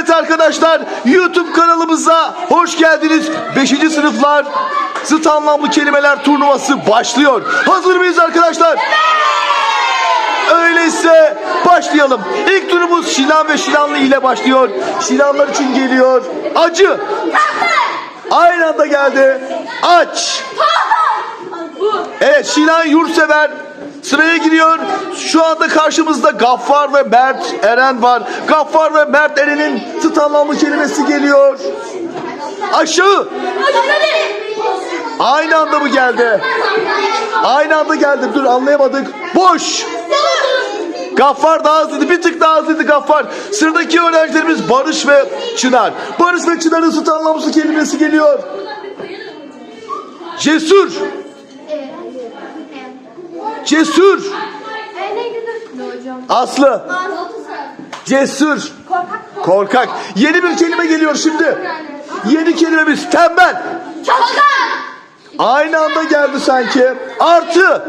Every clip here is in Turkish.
Evet arkadaşlar YouTube kanalımıza hoş geldiniz. 5. sınıflar zıt anlamlı kelimeler turnuvası başlıyor. Hazır mıyız arkadaşlar? Öyleyse başlayalım. İlk turumuz Şilan ve Şilanlı ile başlıyor. Şilanlar için geliyor. Acı. Aynı anda geldi. Aç. Evet Şilan Yurtsever sıraya giriyor. Şu anda karşımızda Gaffar ve Mert Eren var. Gaffar ve Mert Eren'in tıt kelimesi geliyor. Aşağı. Aynı anda mı geldi? Aynı anda geldi. Dur anlayamadık. Boş. Gaffar daha hızlıydı. Bir tık daha hızlıydı Gaffar. Sıradaki öğrencilerimiz Barış ve Çınar. Barış ve Çınar'ın tıt kelimesi geliyor. Cesur. Cesur. Aslı. Cesur. Korkak. Yeni bir kelime geliyor şimdi. Yeni kelimemiz tembel. Aynı anda geldi sanki. Artı.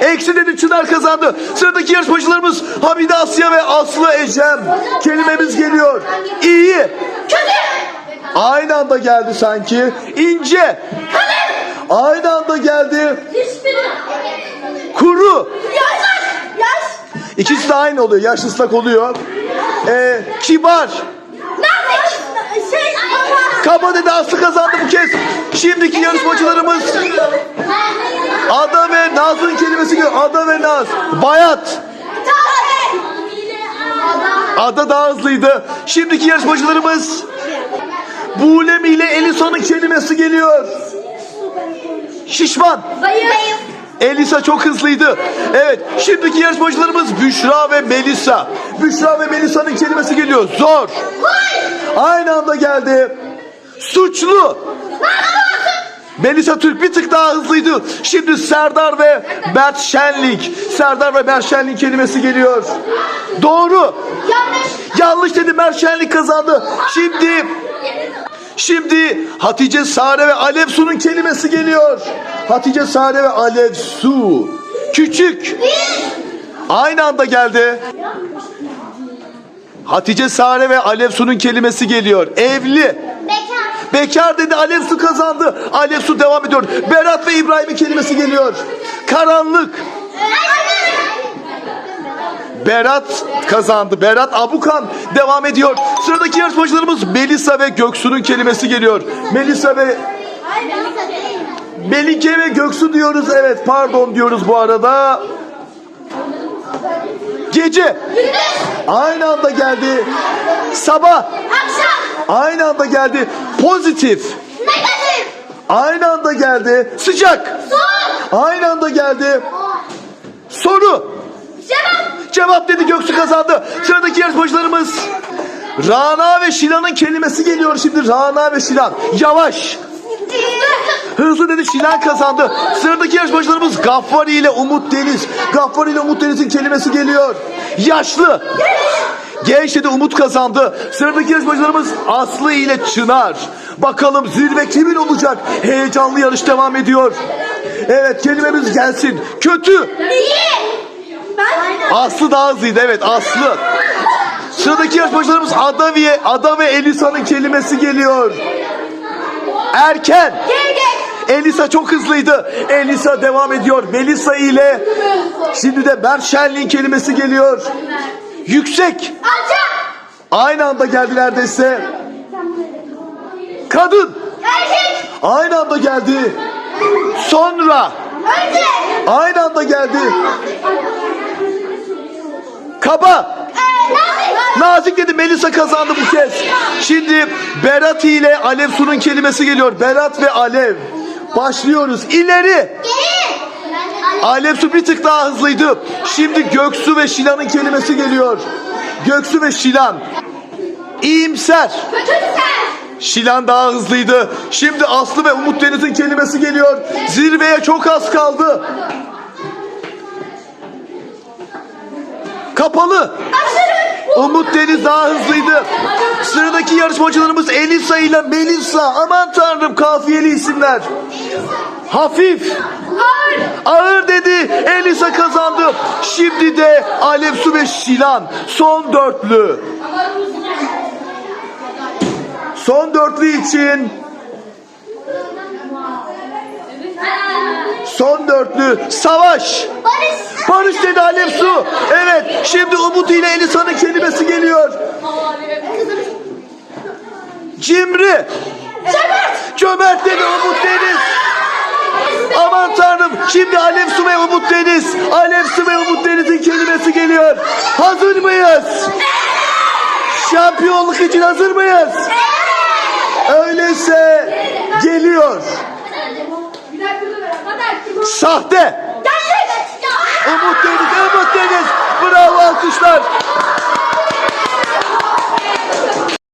Eksi dedi Çınar kazandı. Sıradaki yarışmacılarımız Hamide Asya ve Aslı Ecem. Kelimemiz geliyor. İyi. Aynı anda geldi sanki. İnce. Aynı anda geldi. Kuru. İkisi de aynı oluyor. Yaş ıslak oluyor. Ee, kibar. Kaba dedi Aslı kazandı bu kez. Şimdiki yarışmacılarımız Ada ve Naz'ın kelimesi geliyor. Ada ve Naz. Bayat. Ada daha hızlıydı. Şimdiki yarışmacılarımız Bulem ile Elisa'nın kelimesi geliyor. Şişman. Elisa çok hızlıydı. Evet, şimdiki yarışmacılarımız Büşra ve Melisa. Büşra ve Melisa'nın kelimesi geliyor. Zor. Aynı anda geldi. Suçlu. Melisa Türk bir tık daha hızlıydı. Şimdi Serdar ve Mert Şenlik. Serdar ve Mert Şenlik kelimesi geliyor. Doğru. Yanlış dedi Mert Şenlik kazandı. Şimdi Şimdi Hatice Sare ve Alev Su'nun kelimesi geliyor. Hatice Sare ve Alev Su. Küçük. Aynı anda geldi. Hatice Sare ve Alev Su'nun kelimesi geliyor. Evli. Bekar dedi Alev Su kazandı. Alev Su devam ediyor. Berat ve İbrahim'in kelimesi geliyor. Karanlık. Berat kazandı. Berat Abukan devam ediyor. Sıradaki yarışmacılarımız Melisa ve Göksu'nun kelimesi geliyor. Melisa ve Melike ve Göksu diyoruz. Evet pardon diyoruz bu arada. Gece. Aynı anda geldi. Sabah. Aynı anda geldi. Pozitif. Aynı anda geldi. Sıcak. Aynı anda geldi. Soru. Cevap dedi Göksu kazandı. Sıradaki yarışmacılarımız Rana ve Şilan'ın kelimesi geliyor şimdi. Rana ve Şilan. Yavaş. Hızlı dedi Şilan kazandı. Sıradaki yarışmacılarımız Gaffari ile Umut Deniz. Gaffari ile Umut Deniz'in kelimesi geliyor. Yaşlı. Genç dedi Umut kazandı. Sıradaki yarışmacılarımız Aslı ile Çınar. Bakalım zirve kimin olacak? Heyecanlı yarış devam ediyor. Evet kelimemiz gelsin. Kötü. Aslı daha hızlıydı evet Aslı. Sıradaki yarışmacılarımız Ada ve, Ada ve Elisa'nın kelimesi geliyor. Erken. Elisa çok hızlıydı. Elisa devam ediyor. Melisa ile şimdi de Mert Şenlik'in kelimesi geliyor. Yüksek. Aynı anda geldi neredeyse. Kadın. Aynı anda geldi. Sonra. Aynı anda geldi. Kaba. Nazik dedi Melisa kazandı bu kez. Şimdi Berat ile Alev Su'nun kelimesi geliyor. Berat ve Alev. Başlıyoruz. İleri. Alev Su bir tık daha hızlıydı. Şimdi Göksu ve Şilan'ın kelimesi geliyor. Göksu ve Şilan. İyimser. Şilan daha hızlıydı. Şimdi Aslı ve Umut Deniz'in kelimesi geliyor. Zirveye çok az kaldı. Kapalı. Umut Deniz daha hızlıydı. Sıradaki yarışmacılarımız Elisa ile Melisa. Aman tanrım kafiyeli isimler. Hafif. Ağır dedi. Elisa kazandı. Şimdi de Alev Su ve Şilan. Son dörtlü. Son dörtlü için. Son dörtlü. Savaş. Barış. Barış dedi Alev Su. Evet. Şimdi Umut ile Elisa'nın kelimesi geliyor. Cimri. Cömert. Cömert dedi Umut Deniz. Aman tanrım. Şimdi Alev Su ve Umut Deniz. Alev Su ve Umut Deniz'in kelimesi geliyor. Hazır mıyız? Şampiyonluk için hazır mıyız? Öyleyse geliyor. Sahte. Umut Deniz, Umut Deniz. Bravo alkışlar.